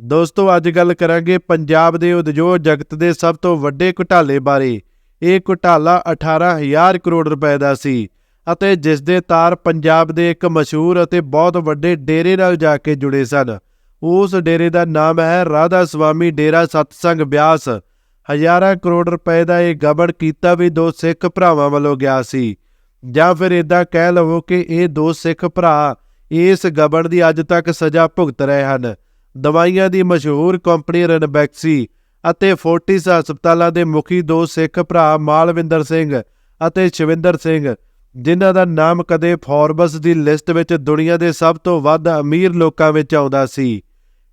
ਦੋਸਤੋ, ਅੱਜ ਗੱਲ ਕਰਾਂਗੇ ਪੰਜਾਬ ਦੇ ਉਦਯੋਗ ਜਗਤ ਦੇ ਸਭ ਤੋਂ ਵੱਡੇ ਘੁਟਾਲੇ ਬਾਰੇ। ਇਹ ਘੁਟਾਲਾ 18000 ਕਰੋੜ ਰੁਪਏ ਦਾ ਸੀ ਅਤੇ ਜਿਸ ਦੇ ਤਾਰ ਪੰਜਾਬ ਦੇ ਇੱਕ ਮਸ਼ਹੂਰ ਅਤੇ ਬਹੁਤ ਵੱਡੇ ਡੇਰੇ ਨਾਲ ਜਾ ਕੇ ਜੁੜੇ ਸਨ। ਉਸ ਡੇਰੇ ਦਾ ਨਾਮ ਹੈ ਰਾਧਾ ਸਵਾਮੀ ਡੇਰਾ ਸਤਸੰਗ ਬਿਆਸ। ਹਜ਼ਾਰਾਂ ਕਰੋੜ ਰੁਪਏ ਦਾ ਇਹ ਗਬਨ ਕੀਤਾ ਵੀ ਦੋ ਸਿੱਖ ਭਰਾਵਾਂ ਵੱਲੋਂ ਗਿਆ ਸੀ। ਜਾਂ ਫਿਰ ਇਦਾਂ ਕਹਿ ਲਵੋ ਕਿ ਇਹ ਦੋ ਸਿੱਖ ਭਰਾ ਇਸ ਗਬਨ ਦੀ ਅੱਜ ਤੱਕ ਸਜ਼ਾ ਭੁਗਤ ਰਹੇ ਹਨ। ਦਵਾਈਆਂ ਦੀ ਮਸ਼ਹੂਰ ਕੰਪਨੀ ਰਨਬੈਕਸੀ ਅਤੇ ਫੋਰਟਿਸ ਹਸਪਤਾਲਾਂ ਦੇ ਮੁਖੀ ਦੋ ਸਿੱਖ ਭਰਾ ਮਾਲਵਿੰਦਰ ਸਿੰਘ ਅਤੇ ਸ਼ਿਵਿੰਦਰ ਸਿੰਘ, ਜਿਨ੍ਹਾਂ ਦਾ ਨਾਮ ਕਦੇ ਫੋਰਬਸ ਦੀ ਲਿਸਟ ਵਿੱਚ ਦੁਨੀਆ ਦੇ ਸਭ ਤੋਂ ਵੱਧ ਅਮੀਰ ਲੋਕਾਂ ਵਿੱਚ ਆਉਂਦਾ ਸੀ।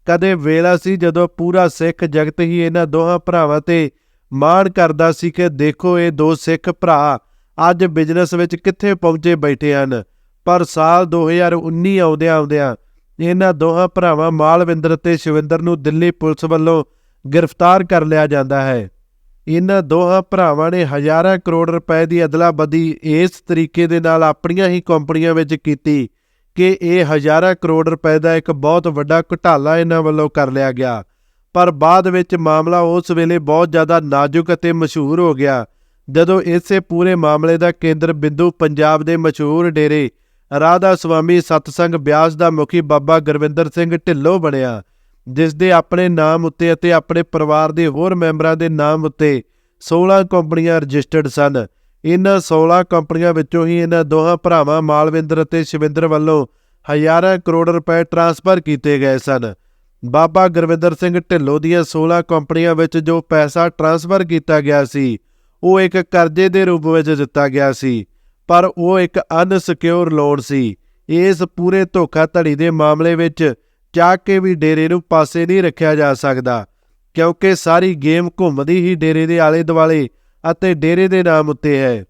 ਕਦੇ ਵੇਲਾ ਸੀ ਜਦੋਂ ਪੂਰਾ ਸਿੱਖ ਜਗਤ ਹੀ ਇਹਨਾਂ ਦੋਹਾਂ ਭਰਾਵਾਂ ਤੇ ਮਾਣ ਕਰਦਾ ਸੀ ਕਿ ਦੇਖੋ ਇਹ ਦੋ ਸਿੱਖ ਭਰਾ ਅੱਜ ਬਿਜ਼ਨਸ ਵਿੱਚ ਕਿੱਥੇ ਪਹੁੰਚੇ ਬੈਠੇ ਹਨ। ਪਰ ਸਾਲ 2019 ਆਉਂਦਿਆਂ ਆਉਂਦਿਆਂ ਇਹਨਾਂ ਦੋਹਾਂ ਭਰਾਵਾਂ ਮਾਲਵਿੰਦਰ ਤੇ ਸ਼ਿਵਿੰਦਰ ਨੂੰ ਦਿੱਲੀ ਪੁਲਿਸ ਵੱਲੋਂ ਗ੍ਰਿਫਤਾਰ ਕਰ ਲਿਆ ਜਾਂਦਾ ਹੈ। ਇਹਨਾਂ ਦੋਹਾਂ ਭਰਾਵਾਂ ਨੇ ਹਜ਼ਾਰਾਂ ਕਰੋੜ ਰੁਪਏ ਦੀ ਅਦਲਾਬਦੀ ਇਸ ਤਰੀਕੇ ਦੇ ਨਾਲ ਆਪਣੀਆਂ ਹੀ ਕੰਪਨੀਆਂ ਵਿੱਚ ਕੀਤੀ ਕਿ ਇਹ ਹਜ਼ਾਰਾਂ ਕਰੋੜ ਰੁਪਏ ਦਾ ਇੱਕ ਬਹੁਤ ਵੱਡਾ ਘੁਟਾਲਾ ਇਹਨਾਂ ਵੱਲੋਂ ਕਰ ਲਿਆ ਗਿਆ। ਪਰ ਬਾਅਦ ਵਿੱਚ ਮਾਮਲਾ ਉਸ ਵੇਲੇ ਬਹੁਤ ਜ਼ਿਆਦਾ ਨਾਜ਼ੁਕ ਅਤੇ ਮਸ਼ਹੂਰ ਹੋ ਗਿਆ, ਜਦੋਂ ਇਸੇ ਪੂਰੇ ਮਾਮਲੇ ਦਾ ਕੇਂਦਰ ਬਿੰਦੂ ਪੰਜਾਬ ਦੇ ਮਸ਼ਹੂਰ ਡੇਰੇ ਰਾਧਾ ਸਵਾਮੀ ਸਤਸੰਗ ਬਿਆਸ ਦਾ ਮੁਖੀ ਬਾਬਾ ਗੁਰਵਿੰਦਰ ਸਿੰਘ ਢਿੱਲੋਂ ਬਣਿਆ, ਜਿਸ ਦੇ ਆਪਣੇ ਨਾਮ ਉੱਤੇ ਅਤੇ ਆਪਣੇ ਪਰਿਵਾਰ ਦੇ ਹੋਰ ਮੈਂਬਰਾਂ ਦੇ ਨਾਮ ਉੱਤੇ 16 ਕੰਪਨੀਆਂ ਰਜਿਸਟਰਡ ਸਨ। ਇਹਨਾਂ 16 ਕੰਪਨੀਆਂ ਵਿੱਚੋਂ ਹੀ ਇਹਨਾਂ ਦੋਹਾਂ ਭਰਾਵਾਂ ਮਾਲਵਿੰਦਰ ਅਤੇ ਸ਼ਿਵਿੰਦਰ ਵੱਲੋਂ ਹਜ਼ਾਰਾਂ ਕਰੋੜ ਰੁਪਏ ਟਰਾਂਸਫਰ ਕੀਤੇ ਗਏ ਸਨ। ਬਾਬਾ ਗੁਰਵਿੰਦਰ ਸਿੰਘ ਢਿੱਲੋਂ ਦੀਆਂ 16 ਕੰਪਨੀਆਂ ਵਿੱਚ ਜੋ ਪੈਸਾ ਟਰਾਂਸਫਰ ਕੀਤਾ ਗਿਆ ਸੀ, ਉਹ ਇੱਕ ਕਰਜ਼ੇ ਦੇ ਰੂਪ ਵਿੱਚ ਦਿੱਤਾ ਗਿਆ ਸੀ। ਪਰ ਉਹ ਇੱਕ ਅਨਸਿਕਿਉਰ ਲੋਨ ਸੀ। ਇਸ ਪੂਰੇ ਧੋਖਾਧੜੀ ਦੇ ਮਾਮਲੇ ਵਿੱਚ ਚਾਹ ਕੇ ਵੀ ਡੇਰੇ ਨੂੰ ਪਾਸੇ ਨਹੀਂ ਰੱਖਿਆ ਜਾ ਸਕਦਾ, ਕਿਉਂਕਿ ਸਾਰੀ ਗੇਮ ਘੁੰਮਦੀ ਹੀ ਡੇਰੇ ਦੇ ਆਲੇ ਦੁਆਲੇ ਅਤੇ ਡੇਰੇ ਦੇ ਨਾਮ ਉੱਤੇ ਹੈ।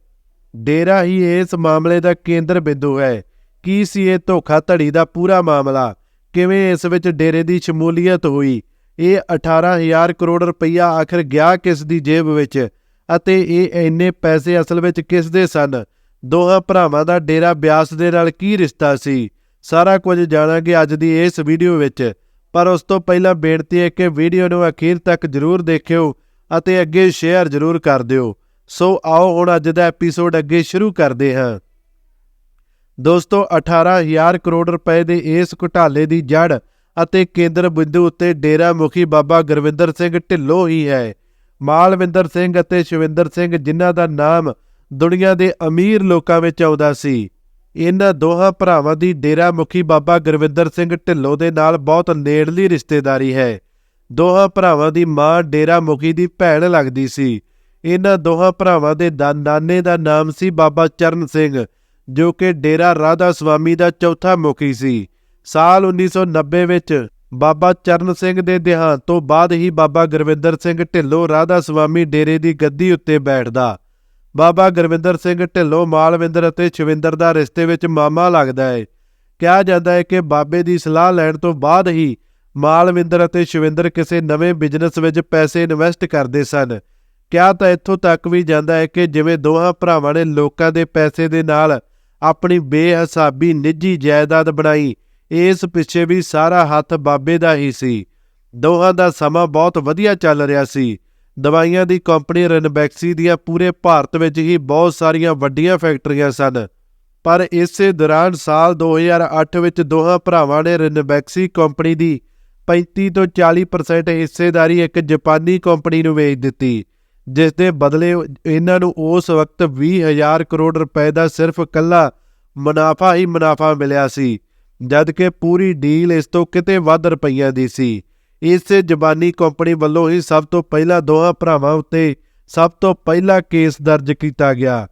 ਡੇਰਾ ਹੀ ਇਸ ਮਾਮਲੇ ਦਾ ਕੇਂਦਰ ਬਿੰਦੂ ਹੈ। ਕੀ ਸੀ ਇਹ ਧੋਖਾਧੜੀ ਦਾ ਪੂਰਾ ਮਾਮਲਾ? ਕਿਵੇਂ ਇਸ ਵਿੱਚ ਡੇਰੇ ਦੀ ਸ਼ਮੂਲੀਅਤ ਹੋਈ? ਇਹ 18000 ਕਰੋੜ ਰੁਪਈਆ ਆਖਰ ਗਿਆ ਕਿਸ ਦੀ ਜੇਬ ਵਿੱਚ? ਅਤੇ ਇਹ ਇੰਨੇ ਪੈਸੇ ਅਸਲ ਵਿੱਚ ਕਿਸ ਦੇ ਸਨ? ਦੋਹਾਂ ਭਰਾਵਾਂ ਦਾ ਡੇਰਾ ਬਿਆਸ ਦੇ ਨਾਲ ਕੀ ਰਿਸ਼ਤਾ ਸੀ? ਸਾਰਾ ਕੁਝ ਜਾਣਾਂਗੇ ਅੱਜ ਦੀ ਇਸ ਵੀਡੀਓ ਵਿੱਚ। ਪਰ ਉਸ ਤੋਂ ਪਹਿਲਾਂ ਬੇਨਤੀ ਹੈ ਕਿ ਵੀਡੀਓ ਨੂੰ ਅਖੀਰ ਤੱਕ ਜ਼ਰੂਰ ਦੇਖਿਓ ਅਤੇ ਅੱਗੇ ਸ਼ੇਅਰ ਜ਼ਰੂਰ ਕਰ ਦਿਓ। ਸੋ ਆਓ ਹੁਣ ਅੱਜ ਦਾ ਐਪੀਸੋਡ ਅੱਗੇ ਸ਼ੁਰੂ ਕਰਦੇ ਹਾਂ। ਦੋਸਤੋ 18000 ਕਰੋੜ ਰੁਪਏ ਦੇ ਇਸ ਘੁਟਾਲੇ ਦੀ ਜੜ ਅਤੇ ਕੇਂਦਰ ਬਿੰਦੂ ਉੱਤੇ ਡੇਰਾ ਮੁਖੀ ਬਾਬਾ ਗੁਰਵਿੰਦਰ ਸਿੰਘ ਢਿੱਲੋਂ ਹੀ ਹੈ। ਮਾਲਵਿੰਦਰ ਸਿੰਘ ਅਤੇ ਸ਼ਿਵਿੰਦਰ ਸਿੰਘ ਜਿਨ੍ਹਾਂ ਦਾ ਨਾਮ ਦੁਨੀਆ ਦੇ ਅਮੀਰ ਲੋਕਾਂ ਵਿੱਚ ਆਉਂਦਾ ਸੀ। ਇਹਨਾਂ ਦੋਹਾਂ ਭਰਾਵਾਂ ਦੀ ਡੇਰਾ ਮੁਖੀ ਬਾਬਾ ਗੁਰਵਿੰਦਰ ਸਿੰਘ ਢਿੱਲੋਂ ਦੇ ਨਾਲ ਬਹੁਤ ਨੇੜਲੀ ਰਿਸ਼ਤੇਦਾਰੀ ਹੈ। ਦੋਹਾਂ ਭਰਾਵਾਂ ਦੀ ਮਾਂ ਡੇਰਾ ਮੁਖੀ ਦੀ ਭੈਣ ਲੱਗਦੀ ਸੀ। ਇਹਨਾਂ ਦੋਹਾਂ ਭਰਾਵਾਂ ਦੇ ਦਾ ਨਾਨੇ ਦਾ ਨਾਮ ਸੀ ਬਾਬਾ ਚਰਨ ਸਿੰਘ, ਜੋ ਕਿ ਡੇਰਾ ਰਾਧਾ ਸਵਾਮੀ ਦਾ ਚੌਥਾ ਮੁਖੀ ਸੀ। ਸਾਲ 1990 ਵਿੱਚ ਬਾਬਾ ਚਰਨ ਸਿੰਘ ਦੇ ਦੇਹਾਂਤ ਤੋਂ ਬਾਅਦ ਹੀ ਬਾਬਾ ਗੁਰਵਿੰਦਰ ਸਿੰਘ ਢਿੱਲੋਂ ਰਾਧਾ ਸਵਾਮੀ ਡੇਰੇ ਦੀ ਗੱਦੀ ਉੱਤੇ ਬੈਠਦਾ। ਬਾਬਾ ਗੁਰਵਿੰਦਰ ਸਿੰਘ ਢਿੱਲੋਂ ਮਾਲਵਿੰਦਰ ਅਤੇ ਸ਼ਿਵਿੰਦਰ ਦਾ ਰਿਸ਼ਤੇ ਵਿੱਚ ਮਾਮਾ ਲੱਗਦਾ ਹੈ ਕਿਹਾ ਜਾਂਦਾ ਹੈ ਕਿ ਬਾਬੇ ਦੀ ਸਲਾਹ ਲੈਣ ਤੋਂ ਬਾਅਦ ਹੀ ਮਾਲਵਿੰਦਰ ਅਤੇ ਸ਼ਿਵਿੰਦਰ ਕਿਸੇ ਨਵੇਂ ਬਿਜ਼ਨਸ ਵਿੱਚ ਪੈਸੇ ਇਨਵੈਸਟ ਕਰਦੇ ਸਨ। ਕਿਹਾ ਤਾਂ ਇੱਥੋਂ ਤੱਕ ਵੀ ਜਾਂਦਾ ਹੈ ਕਿ ਜਿਵੇਂ ਦੋਹਾਂ ਭਰਾਵਾਂ ਨੇ ਲੋਕਾਂ ਦੇ ਪੈਸੇ ਦੇ ਨਾਲ ਆਪਣੀ ਬੇਹਿਸਾਬੀ ਨਿੱਜੀ ਜਾਇਦਾਦ ਬਣਾਈ, ਇਸ ਪਿੱਛੇ ਵੀ ਸਾਰਾ ਹੱਥ ਬਾਬੇ ਦਾ ਹੀ ਸੀ। ਦੋਹਾਂ ਦਾ ਸਮਾਂ ਬਹੁਤ ਵਧੀਆ ਚੱਲ ਰਿਹਾ ਸੀ। ਦਵਾਈਆਂ ਦੀ ਕੰਪਨੀ ਰਨਬੈਕਸੀ ਦੀਆਂ ਪੂਰੇ ਭਾਰਤ ਵਿੱਚ ਹੀ ਬਹੁਤ ਸਾਰੀਆਂ ਵੱਡੀਆਂ ਫੈਕਟਰੀਆਂ ਸਨ। ਪਰ ਇਸੇ ਦੌਰਾਨ ਸਾਲ 2008 ਵਿੱਚ ਦੋਹਾਂ ਭਰਾਵਾਂ ਨੇ ਰਨਬੈਕਸੀ ਕੰਪਨੀ ਦੀ 35 ਤੋਂ 40% ਹਿੱਸੇਦਾਰੀ ਇੱਕ ਜਾਪਾਨੀ ਕੰਪਨੀ ਨੂੰ ਵੇਚ ਦਿੱਤੀ ਜਿਸ ਦੇ ਬਦਲੇ ਇਹਨਾਂ ਨੂੰ ਉਸ ਵਕਤ 20000 ਕਰੋੜ ਰੁਪਏ ਦਾ ਸਿਰਫ ਇਕੱਲਾ ਮੁਨਾਫਾ ਹੀ ਮੁਨਾਫਾ ਮਿਲਿਆ ਸੀ ਜਦ ਕਿ ਪੂਰੀ ਡੀਲ ਇਸ ਤੋਂ ਕਿਤੇ ਵੱਧ ਰੁਪਈਆਂ ਦੀ ਸੀ। ਇਸੇ ਜ਼ਬਾਨੀ ਕੰਪਨੀ ਵੱਲੋਂ ਹੀ ਸਭ ਤੋਂ ਪਹਿਲਾਂ ਦੋਹਾਂ ਭਰਾਵਾਂ ਉੱਤੇ ਸਭ ਤੋਂ ਪਹਿਲਾ ਕੇਸ ਦਰਜ ਕੀਤਾ ਗਿਆ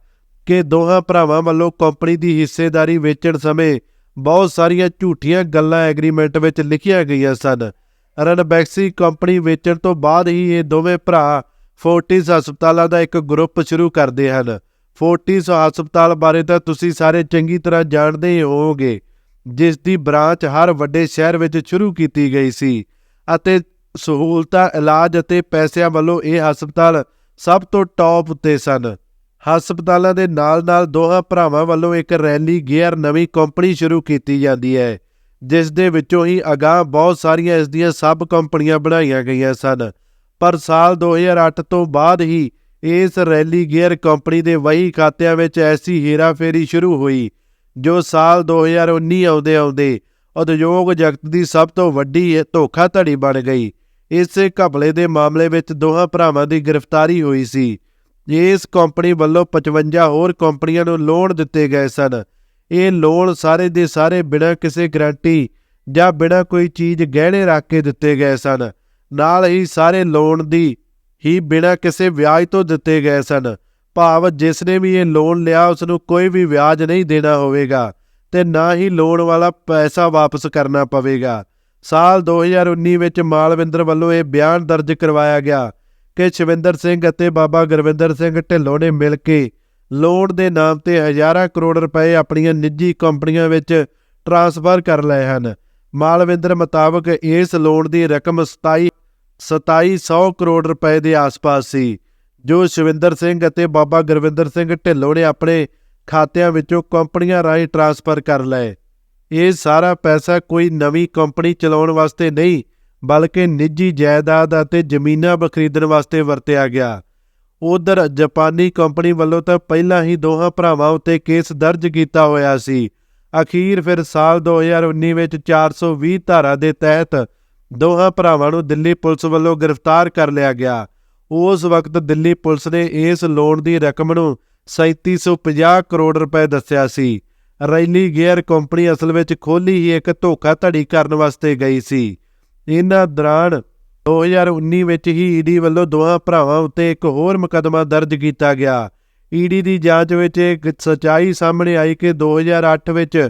ਕਿ ਦੋਹਾਂ ਭਰਾਵਾਂ ਵੱਲੋਂ ਕੰਪਨੀ ਦੀ ਹਿੱਸੇਦਾਰੀ ਵੇਚਣ ਸਮੇਂ ਬਹੁਤ ਸਾਰੀਆਂ ਝੂਠੀਆਂ ਗੱਲਾਂ ਐਗਰੀਮੈਂਟ ਵਿੱਚ ਲਿਖੀਆਂ ਗਈਆਂ ਸਨ। ਰਨਬੈਕਸੀ ਕੰਪਨੀ ਵੇਚਣ ਤੋਂ ਬਾਅਦ ਹੀ ਇਹ ਦੋਵੇਂ ਭਰਾ ਫੋਰਟਿਸ ਹਸਪਤਾਲਾਂ ਦਾ ਇੱਕ ਗਰੁੱਪ ਸ਼ੁਰੂ ਕਰਦੇ ਹਨ। ਫੋਰਟਿਸ ਹਸਪਤਾਲ ਬਾਰੇ ਤਾਂ ਤੁਸੀਂ ਸਾਰੇ ਚੰਗੀ ਤਰ੍ਹਾਂ ਜਾਣਦੇ ਹੋਵੋਗੇ, ਜਿਸ ਦੀ ਬ੍ਰਾਂਚ ਹਰ ਵੱਡੇ ਸ਼ਹਿਰ ਵਿੱਚ ਸ਼ੁਰੂ ਕੀਤੀ ਗਈ ਸੀ। ਅਤੇ ਸਹੂਲਤਾਂ, ਇਲਾਜ ਅਤੇ ਪੈਸਿਆਂ ਵੱਲੋਂ ਇਹ ਹਸਪਤਾਲ ਸਭ ਤੋਂ ਟੌਪ ਉੱਤੇ ਸਨ। ਹਸਪਤਾਲਾਂ ਦੇ ਨਾਲ-ਨਾਲ ਦੋਹਾਂ ਭਰਾਵਾਂ ਵੱਲੋਂ ਇੱਕ ਰੈਲੀ ਗੇਅਰ ਨਵੀਂ ਕੰਪਨੀ ਸ਼ੁਰੂ ਕੀਤੀ ਜਾਂਦੀ ਹੈ, ਜਿਸ ਦੇ ਵਿੱਚੋਂ ਹੀ ਅਗਾਂਹ ਬਹੁਤ ਸਾਰੀਆਂ ਇਸ ਦੀਆਂ ਸਬ ਕੰਪਨੀਆਂ ਬਣਾਈਆਂ ਗਈਆਂ ਸਨ। ਪਰ ਸਾਲ 2008 ਤੋਂ ਬਾਅਦ ਹੀ ਇਸ ਰੈਲੀ ਗੇਅਰ ਕੰਪਨੀ ਦੇ ਵਹੀ ਖਾਤਿਆਂ ਵਿੱਚ ਐਸੀ ਹੇਰਾਫੇਰੀ ਸ਼ੁਰੂ ਹੋਈ, ਜੋ ਸਾਲ 2019 ਆਉਂਦੇ ਆਉਂਦੇ ਉਦਯੋਗ ਜਗਤ ਦੀ ਸਭ ਤੋਂ ਵੱਡੀ ਧੋਖਾਧੜੀ ਬਣ ਗਈ। ਇਸੇ ਘਪਲੇ ਦੇ ਮਾਮਲੇ ਵਿੱਚ ਦੋਹਾਂ ਭਰਾਵਾਂ ਦੀ ਗ੍ਰਿਫਤਾਰੀ ਹੋਈ ਸੀ। ਇਸ ਕੰਪਨੀ ਵੱਲੋਂ 55 ਹੋਰ ਕੰਪਨੀਆਂ ਨੂੰ ਲੋਨ ਦਿੱਤੇ ਗਏ ਸਨ। ਇਹ ਲੋਨ ਸਾਰੇ ਦੇ ਸਾਰੇ ਬਿਨਾਂ ਕਿਸੇ ਗਾਰੰਟੀ ਜਾਂ ਬਿਨਾਂ ਕੋਈ ਚੀਜ਼ ਗਹਿਣੇ ਰੱਖ ਕੇ ਦਿੱਤੇ ਗਏ ਸਨ। ਨਾਲ ਹੀ ਸਾਰੇ ਲੋਨ ਦੀ ਹੀ ਬਿਨਾਂ ਕਿਸੇ ਵਿਆਜ ਤੋਂ ਦਿੱਤੇ ਗਏ ਸਨ। ਭਾਵ ਜਿਸ ਨੇ ਵੀ ਇਹ ਲੋਨ ਲਿਆ, ਉਸ ਨੂੰ ਕੋਈ ਵੀ ਵਿਆਜ ਨਹੀਂ ਦੇਣਾ ਹੋਵੇਗਾ। ਤੇ ਨਾ ਹੀ ਲੋਨ ਵਾਲਾ ਪੈਸਾ ਵਾਪਸ ਕਰਨਾ ਪਵੇਗਾ। ਸਾਲ 2019 ਵਿੱਚ ਮਾਲਵਿੰਦਰ ਵੱਲੋਂ ਇਹ ਬਿਆਨ ਦਰਜ ਕਰਵਾਇਆ ਗਿਆ ਕਿ ਸ਼ਿਵਿੰਦਰ ਸਿੰਘ ਅਤੇ ਬਾਬਾ ਗੁਰਵਿੰਦਰ ਸਿੰਘ ਢਿੱਲੋਂ ਨੇ ਮਿਲ ਕੇ ਲੋਨ ਦੇ ਨਾਮ ਤੇ ਹਜ਼ਾਰਾਂ ਕਰੋੜ ਰੁਪਏ ਆਪਣੀਆਂ ਨਿੱਜੀ ਕੰਪਨੀਆਂ ਵਿੱਚ ਟ੍ਰਾਂਸਫਰ ਕਰ ਲਏ ਹਨ। ਮਾਲਵਿੰਦਰ ਮੁਤਾਬਕ ਇਸ ਲੋਨ ਦੀ ਰਕਮ 27 2700 ਕਰੋੜ ਰੁਪਏ ਦੇ ਆਸ-ਪਾਸ ਸੀ, ਜੋ ਸ਼ਿਵਿੰਦਰ ਸਿੰਘ ਅਤੇ ਬਾਬਾ ਗੁਰਵਿੰਦਰ ਸਿੰਘ ਢਿੱਲੋਂ ਨੇ ਆਪਣੇ ਖਾਤਿਆਂ ਵਿੱਚੋਂ ਕੰਪਨੀਆਂ ਰਾਹੀਂ ਟ੍ਰਾਂਸਫਰ ਕਰ ਲਏ। ਇਹ ਸਾਰਾ ਪੈਸਾ ਕੋਈ ਨਵੀਂ ਕੰਪਨੀ ਚਲਾਉਣ ਵਾਸਤੇ ਨਹੀਂ, ਬਲਕਿ ਨਿੱਜੀ ਜਾਇਦਾਦ ਅਤੇ ਜ਼ਮੀਨਾਂ ਖਰੀਦਣ ਵਾਸਤੇ ਵਰਤਿਆ ਗਿਆ। ਉਧਰ ਜਾਪਾਨੀ ਕੰਪਨੀ ਵੱਲੋਂ ਤਾਂ ਪਹਿਲਾਂ ਹੀ ਦੋਹਾਂ ਭਰਾਵਾਂ ਉੱਤੇ ਕੇਸ ਦਰਜ ਕੀਤਾ ਹੋਇਆ ਸੀ। ਅਖੀਰ ਫਿਰ ਸਾਲ 2019 ਵਿੱਚ 420 ਧਾਰਾ ਦੇ ਤਹਿਤ ਦੋਹਾਂ ਭਰਾਵਾਂ ਨੂੰ ਦਿੱਲੀ ਪੁਲਿਸ ਵੱਲੋਂ ਗ੍ਰਿਫਤਾਰ ਕਰ ਲਿਆ ਗਿਆ। ਉਸ ਵਕਤ ਦਿੱਲੀ ਪੁਲਿਸ ਨੇ ਇਸ ਲੋਨ ਦੀ ਰਕਮ ਨੂੰ 3750 ਕਰੋੜ ਰੁਪਏ ਦੱਸਿਆ ਸੀ। ਰੈਲੀ ਗੇਅਰ ਕੰਪਨੀ ਅਸਲ ਵਿੱਚ ਖੋਲੀ ਹੀ ਇੱਕ ਧੋਖਾਧੜੀ ਕਰਨ ਵਾਸਤੇ ਗਈ ਸੀ। ਇਹਨਾਂ ਦੌਰਾਨ 2019 ਵਿੱਚ ਹੀ ਈਡੀ ਵੱਲੋਂ ਦੋਹਾਂ ਭਰਾਵਾਂ ਉੱਤੇ ਇੱਕ ਹੋਰ ਮੁਕੱਦਮਾ ਦਰਜ ਕੀਤਾ ਗਿਆ। ਈਡੀ ਦੀ ਜਾਂਚ ਵਿੱਚ ਇੱਕ ਸਚਾਈ ਸਾਹਮਣੇ ਆਈ ਕਿ 2008 ਵਿੱਚ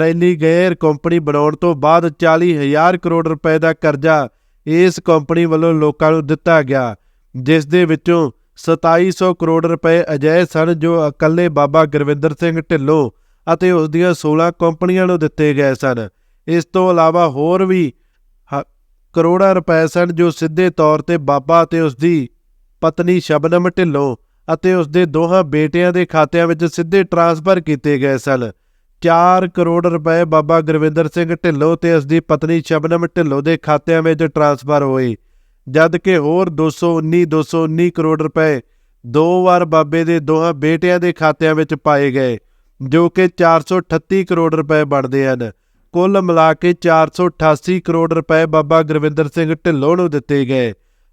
ਰੈਲੀ ਗੇਅਰ ਕੰਪਨੀ ਬਣਾਉਣ ਤੋਂ ਬਾਅਦ 40000 ਕਰੋੜ ਰੁਪਏ ਦਾ ਕਰਜ਼ਾ ਇਸ ਕੰਪਨੀ ਵੱਲੋਂ ਲੋਕਾਂ ਨੂੰ ਦਿੱਤਾ ਗਿਆ, ਜਿਸ ਦੇ ਵਿੱਚੋਂ 2700 ਕਰੋੜ ਰੁਪਏ ਅਜਿਹੇ ਸਨ ਜੋ ਇਕੱਲੇ ਬਾਬਾ ਗੁਰਵਿੰਦਰ ਸਿੰਘ ਢਿੱਲੋਂ ਅਤੇ ਉਸ ਦੀਆਂ 16 ਕੰਪਨੀਆਂ ਨੂੰ ਦਿੱਤੇ ਗਏ ਸਨ। ਇਸ ਤੋਂ ਇਲਾਵਾ ਹੋਰ ਵੀ ਕਰੋੜਾਂ ਰੁਪਏ ਸਨ ਜੋ ਸਿੱਧੇ ਤੌਰ ਤੇ ਬਾਬਾ ਅਤੇ ਉਸ ਦੀ ਪਤਨੀ ਸ਼ਬਨਮ ਢਿੱਲੋਂ ਅਤੇ ਉਸ ਦੇ ਦੋਹਾਂ ਬੇਟਿਆਂ ਦੇ ਖਾਤਿਆਂ ਵਿੱਚ ਸਿੱਧੇ ਟ੍ਰਾਂਸਫਰ ਕੀਤੇ ਗਏ ਸਨ। 4 ਕਰੋੜ ਰੁਪਏ ਬਾਬਾ ਗੁਰਵਿੰਦਰ ਸਿੰਘ ਢਿੱਲੋਂ ਤੇ ਉਸ ਦੀ ਪਤਨੀ ਸ਼ਬਨਮ ਢਿੱਲੋਂ ਦੇ ਖਾਤਿਆਂ ਵਿੱਚ ਟ੍ਰਾਂਸਫਰ ਹੋਏ। ਜਦ ਕਿ ਹੋਰ 219 219 ਕਰੋੜ ਰੁਪਏ ਦੋ ਵਾਰ ਬਾਬੇ ਦੇ ਦੋਹਾਂ ਬੇਟਿਆਂ ਦੇ ਖਾਤਿਆਂ ਵਿੱਚ ਪਾਏ ਗਏ, ਜੋ ਕਿ 438 ਕਰੋੜ ਰੁਪਏ ਬਣਦੇ ਹਨ। ਕੁੱਲ ਮਿਲਾ ਕੇ 488 ਕਰੋੜ ਰੁਪਏ ਬਾਬਾ ਗੁਰਵਿੰਦਰ ਸਿੰਘ ਢਿੱਲੋਂ ਨੂੰ ਦਿੱਤੇ ਗਏ।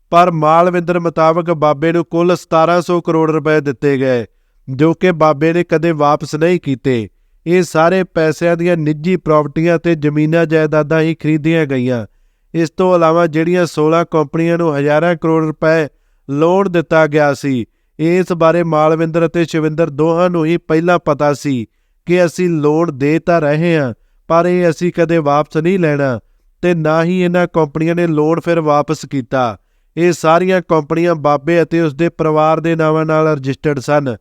ਪਰ ਮਾਲਵਿੰਦਰ ਮੁਤਾਬਕ ਬਾਬੇ ਨੂੰ ਕੁੱਲ 1700 ਕਰੋੜ ਰੁਪਏ ਦਿੱਤੇ ਗਏ, ਜੋ ਕਿ ਬਾਬੇ ਨੇ ਕਦੇ ਵਾਪਸ ਨਹੀਂ ਕੀਤੇ। ਇਹ ਸਾਰੇ ਪੈਸਿਆਂ ਦੀਆਂ ਨਿੱਜੀ ਪ੍ਰਾਪਰਟੀਆਂ ਤੇ ਜ਼ਮੀਨਾਂ ਜਾਇਦਾਦਾਂ ਹੀ ਖਰੀਦੀਆਂ ਗਈਆਂ। ਇਸ ਤੋਂ ਇਲਾਵਾ ਜਿਹੜੀਆਂ 16 ਕੰਪਨੀਆਂ ਨੂੰ ਹਜ਼ਾਰਾਂ ਕਰੋੜ ਰੁਪਏ ਲੋਨ ਦਿੱਤਾ ਗਿਆ ਸੀ, ਇਸ ਬਾਰੇ ਮਾਲਵਿੰਦਰ ਅਤੇ ਸ਼ਿਵਿੰਦਰ ਦੋਹਾਂ ਨੂੰ ਹੀ ਪਹਿਲਾਂ ਪਤਾ ਸੀ ਕਿ ਅਸੀਂ ਲੋਨ ਦੇ ਤਾਂ ਰਹੇ ਹਾਂ, ਪਰ ਇਹ ਅਸੀਂ ਕਦੇ ਵਾਪਸ ਨਹੀਂ ਲੈਣਾ ਤੇ ਨਾ ਹੀ ਇਹਨਾਂ ਕੰਪਨੀਆਂ ਨੇ ਲੋਨ ਫਿਰ ਵਾਪਸ ਕੀਤਾ। ਇਹ ਸਾਰੀਆਂ ਕੰਪਨੀਆਂ ਬਾਬੇ ਅਤੇ ਉਸਦੇ ਪਰਿਵਾਰ ਦੇ ਨਾਵਾਂ ਨਾਲ ਰਜਿਸਟਰਡ ਸਨ।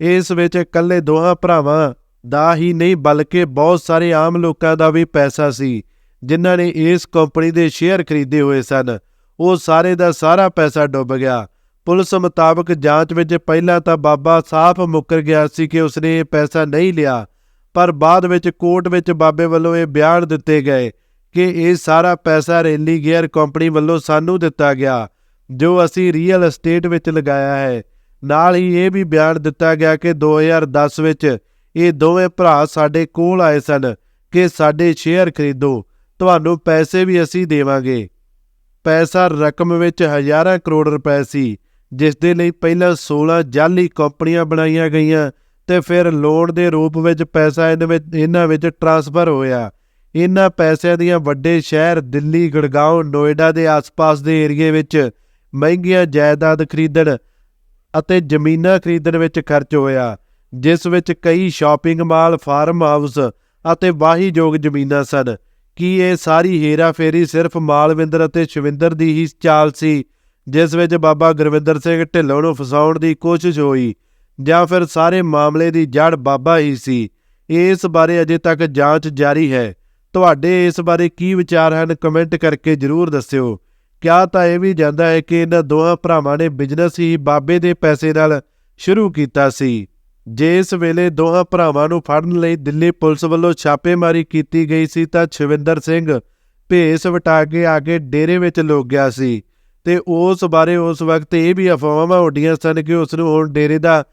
ਇਸ ਵਿੱਚ ਇਕੱਲੇ ਦੋਹਾਂ ਭਰਾਵਾਂ ਦਾ ਹੀ ਨਹੀਂ, ਬਲਕਿ ਬਹੁਤ ਸਾਰੇ ਆਮ ਲੋਕਾਂ ਦਾ ਵੀ ਪੈਸਾ ਸੀ। ਜਿਨ੍ਹਾਂ ਨੇ ਇਸ ਕੰਪਨੀ ਦੇ ਸ਼ੇਅਰ ਖਰੀਦੇ ਹੋਏ ਸਨ, ਉਹ ਸਾਰੇ ਦਾ ਸਾਰਾ ਪੈਸਾ ਡੁੱਬ ਗਿਆ। ਪੁਲਿਸ ਮੁਤਾਬਕ ਜਾਂਚ ਵਿੱਚ ਪਹਿਲਾਂ ਤਾਂ ਬਾਬਾ ਸਾਫ਼ ਮੁੱਕਰ ਗਿਆ ਸੀ ਕਿ ਉਸਨੇ ਇਹ ਪੈਸਾ ਨਹੀਂ ਲਿਆ, ਪਰ ਬਾਅਦ ਵਿੱਚ ਕੋਰਟ ਵਿੱਚ ਬਾਬੇ ਵੱਲੋਂ ਇਹ ਬਿਆਨ ਦਿੱਤੇ ਗਏ ਕਿ ਇਹ ਸਾਰਾ ਪੈਸਾ ਰੈਲੀ ਗੇਅਰ ਕੰਪਨੀ ਵੱਲੋਂ ਸਾਨੂੰ ਦਿੱਤਾ ਗਿਆ, ਜੋ ਅਸੀਂ ਰੀਅਲ ਅਸਟੇਟ ਵਿੱਚ ਲਗਾਇਆ ਹੈ। ਨਾਲ ਹੀ ਇਹ ਵੀ ਬਿਆਨ ਦਿੱਤਾ ਗਿਆ ਕਿ 2010 ਵਿੱਚ ਇਹ ਦੋਵੇਂ ਭਰਾ ਸਾਡੇ ਕੋਲ ਆਏ ਸਨ ਕਿ ਸਾਡੇ ਸ਼ੇਅਰ ਖਰੀਦੋ। ਤੁਹਾਨੂੰ ਪੈਸੇ ਵੀ ਅਸੀਂ ਦੇਵਾਂਗੇ। ਪੈਸਾ ਰਕਮ ਵਿੱਚ ਹਜ਼ਾਰਾਂ ਕਰੋੜ ਰੁਪਏ ਸੀ, ਜਿਸ ਦੇ ਲਈ ਪਹਿਲਾਂ 16 ਜਾਲੀ ਕੰਪਨੀਆਂ ਬਣਾਈਆਂ ਗਈਆਂ ਤੇ ਫਿਰ ਲੋਨ ਦੇ ਰੂਪ ਵਿੱਚ ਪੈਸਾ ਇਹਨਾਂ ਵਿੱਚ ਇਹਨਾਂ ਵਿੱਚ ਟ੍ਰਾਂਸਫਰ ਹੋਇਆ। ਇਹਨਾਂ ਪੈਸਿਆਂ ਦੀਆਂ ਵੱਡੇ ਸ਼ਹਿਰ ਦਿੱਲੀ ਗੜਗਾਉਂ ਨੋਇਡਾ ਦੇ ਆਸ-ਪਾਸ ਦੇ ਏਰੀਏ ਵਿੱਚ ਮਹਿੰਗੀਆਂ ਜਾਇਦਾਦ ਖਰੀਦਣ ਅਤੇ ਜ਼ਮੀਨਾਂ ਖਰੀਦਣ ਵਿੱਚ ਖਰਚ ਹੋਇਆ, ਜਿਸ ਵਿੱਚ ਕਈ ਸ਼ਾਪਿੰਗ ਮਾਲ, ਫਾਰਮ ਹਾਊਸ ਅਤੇ ਵਾਹੀਯੋਗ ਜ਼ਮੀਨਾਂ ਸਨ। ਕੀ ਇਹ ਸਾਰੀ ਹੇਰਾ ਫੇਰੀ ਸਿਰਫ ਮਾਲਵਿੰਦਰ ਅਤੇ ਸ਼ਵਿੰਦਰ ਦੀ ਹੀ ਚਾਲ ਸੀ, ਜਿਸ ਵਿੱਚ ਬਾਬਾ ਗੁਰਵਿੰਦਰ ਸਿੰਘ ਢਿੱਲੋਂ ਨੂੰ ਫਸਾਉਣ ਦੀ ਕੋਸ਼ਿਸ਼ ਹੋਈ, ਜਾਂ ਫਿਰ ਸਾਰੇ ਮਾਮਲੇ ਦੀ ਜੜ ਬਾਬਾ ਹੀ ਸੀ। ਇਸ ਬਾਰੇ ਅਜੇ ਤੱਕ ਜਾਂਚ ਜਾਰੀ ਹੈ। ਤੁਹਾਡੇ ਇਸ ਬਾਰੇ ਕੀ ਵਿਚਾਰ ਹਨ, ਕਮੈਂਟ ਕਰਕੇ ਜਰੂਰ ਦੱਸਿਓ। ਕਿਆ ਤਾਂ ਇਹ ਵੀ ਜਾਂਦਾ ਹੈ ਕਿ ਇਹਨਾਂ ਦੋਹਾਂ ਭਰਾਵਾਂ ਨੇ ਬਿਜ਼ਨਸ ਹੀ ਬਾਬੇ ਦੇ ਪੈਸੇ ਨਾਲ ਸ਼ੁਰੂ ਕੀਤਾ ਸੀ। ਜਿਸ ਵੇਲੇ ਦੋਹਾਂ ਭਰਾਵਾਂ ਨੂੰ ਫੜਨ ਲਈ ਦਿੱਲੀ ਪੁਲਿਸ ਵੱਲੋਂ ਛਾਪੇਮਾਰੀ ਕੀਤੀ ਗਈ ਸੀ ਤਾਂ ਛਵਿੰਦਰ ਸਿੰਘ ਭੇਸ ਵਟਾ ਕੇ ਆ ਕੇ ਡੇਰੇ ਵਿੱਚ ਲੁਕ ਗਿਆ ਸੀ ਤੇ ਉਸ ਬਾਰੇ ਉਸ ਵਕਤ ਇਹ ਵੀ ਅਫਵਾਹਾਂ ਉੱਡੀਆਂ ਸਨ ਕਿ ਉਸ ਨੂੰ ਹੁਣ ਡੇਰੇ ਦਾ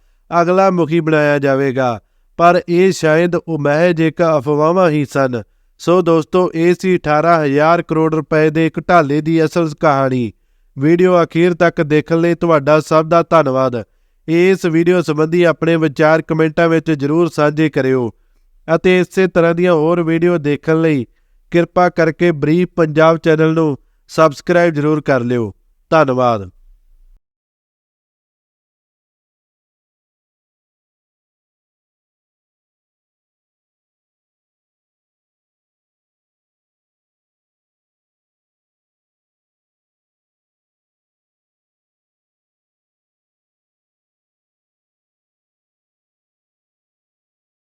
ਅਗਲਾ ਮੁਖੀ ਬਣਾਇਆ ਜਾਵੇਗਾ। ਪਰ ਇਹ ਸ਼ਾਇਦ ਉਹ ਮਹਿਜ ਇੱਕ ਅਫਵਾਹਾਂ ਹੀ ਸਨ। ਸੋ ਦੋਸਤੋ, ਇਹ ਸੀ 18000 ਕਰੋੜ ਰੁਪਏ ਦੇ ਘੁਟਾਲੇ ਦੀ ਅਸਲ ਕਹਾਣੀ। ਵੀਡੀਓ ਅਖੀਰ ਤੱਕ ਦੇਖਣ ਲਈ ਤੁਹਾਡਾ ਸਭ ਦਾ ਧੰਨਵਾਦ। ਇਸ ਵੀਡੀਓ ਸੰਬੰਧੀ ਆਪਣੇ ਵਿਚਾਰ ਕਮੈਂਟਾਂ ਵਿੱਚ ਜਰੂਰ ਸਾਂਝੇ ਕਰਿਓ ਅਤੇ ਇਸੇ ਤਰ੍ਹਾਂ ਦੀਆਂ ਹੋਰ ਵੀਡੀਓ ਦੇਖਣ ਲਈ ਕਿਰਪਾ ਕਰਕੇ ਬਰੀਫ ਪੰਜਾਬ ਚੈਨਲ ਨੂੰ ਸਬਸਕ੍ਰਾਈਬ ਜਰੂਰ ਕਰ ਲਿਓ। ਧੰਨਵਾਦ।